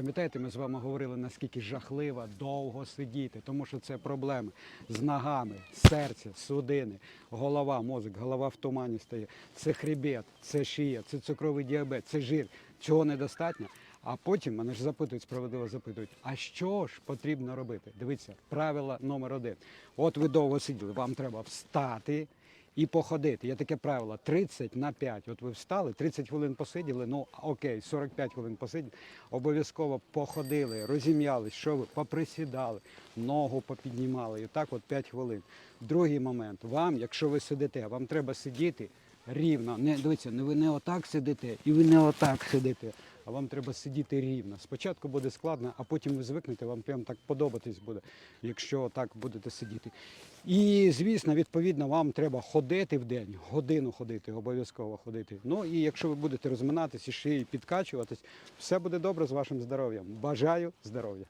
Пам'ятаєте, ми з вами говорили, наскільки жахливо довго сидіти, тому що це проблеми з ногами, серце, судини, голова, мозок, голова в тумані стає. Це хребет, це шия, це цукровий діабет, це жир. Цього недостатньо. А потім мене ж запитують, справедливо запитують, а що ж потрібно робити? Дивіться, правило номер один. От ви довго сиділи, вам треба встати і походити. Є таке правило 30 на 5. От ви встали, 30 хвилин посиділи, ну окей, 45 хвилин посиділи. Обов'язково походили, розім'ялись, що ви поприсідали, ногу попіднімали. І так от 5 хвилин. Другий момент. Вам, якщо ви сидите, вам треба сидіти рівно. Не дивіться, не ви не отак сидите, і ви не отак сидите. А вам треба сидіти рівно. Спочатку буде складно, а потім ви звикнете, вам прям так подобатись буде, якщо так будете сидіти. І, звісно, відповідно, вам треба ходити в день, годину ходити, обов'язково ходити. Ну і якщо ви будете розминатися і ще й підкачуватись, все буде добре з вашим здоров'ям. Бажаю здоров'я!